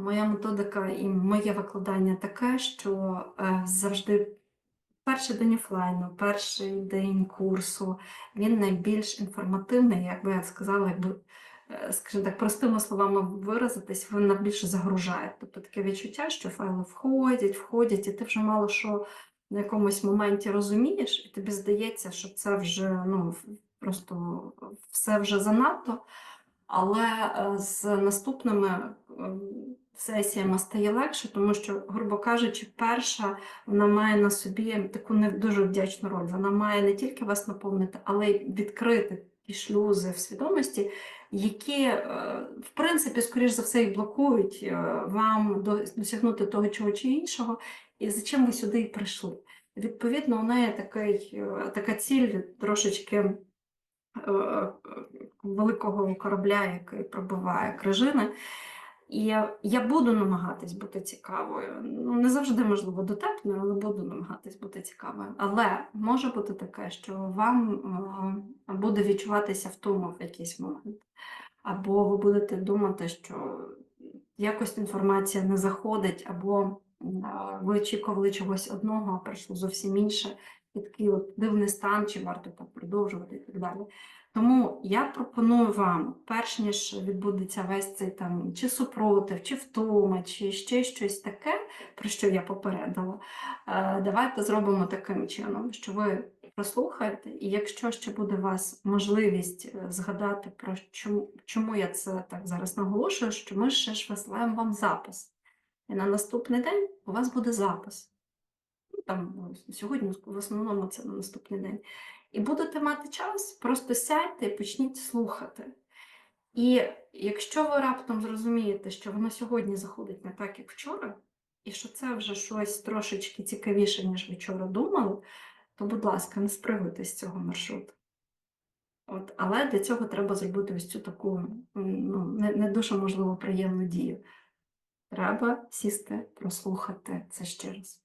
моя методика і моє викладання таке, що е, завжди перший день офлайну, перший день курсу, він найбільш інформативний, як би я сказала, якби, е, скажімо так, простими словами виразитись, він найбільше загружає. Тобто таке відчуття, що файли входять, входять, і ти вже мало що на якомусь моменті розумієш, і тобі здається, що це вже ну, просто все вже занадто. Але е, з наступними ем, сесіями стає легше, тому що, грубо кажучи, перша вона має на собі таку не дуже вдячну роль. Вона має не тільки вас наповнити, але й відкрити ті шлюзи в свідомості, які, е, в принципі, скоріш за все, і блокують е, вам досягнути того чого чи іншого, і за чим ви сюди і прийшли. Відповідно, у неї такий, така ціль трошечки великого корабля, який пробиває крижини. І я, я буду намагатись бути цікавою. Ну, не завжди, можливо, дотепною, але буду намагатись бути цікавою. Але може бути таке, що вам е, буде відчуватися втома в якийсь момент. Або ви будете думати, що якось інформація не заходить, або е, ви очікували чогось одного, а прийшло зовсім інше. І такий от дивний стан, чи варто так продовжувати і так далі. Тому я пропоную вам, перш ніж відбудеться весь цей там чи супротив, чи втома, чи ще щось таке, про що я попередила, е, давайте зробимо таким чином, що ви прослухаєте, і якщо ще буде у вас можливість е, згадати про чому, чому я це так зараз наголошую, що ми ще ж висилаємо вам запис. І на наступний день у вас буде запис. Там сьогодні в основному це на наступний день. І будете мати час, просто сядьте і почніть слухати. І якщо ви раптом зрозумієте, що воно сьогодні заходить не так, як вчора, і що це вже щось трошечки цікавіше, ніж ви вчора думали, то, будь ласка, не спригуйте з цього маршруту. От, але для цього треба зробити ось цю таку ну, не, не дуже можливо приємну дію. Треба сісти, прослухати це ще раз.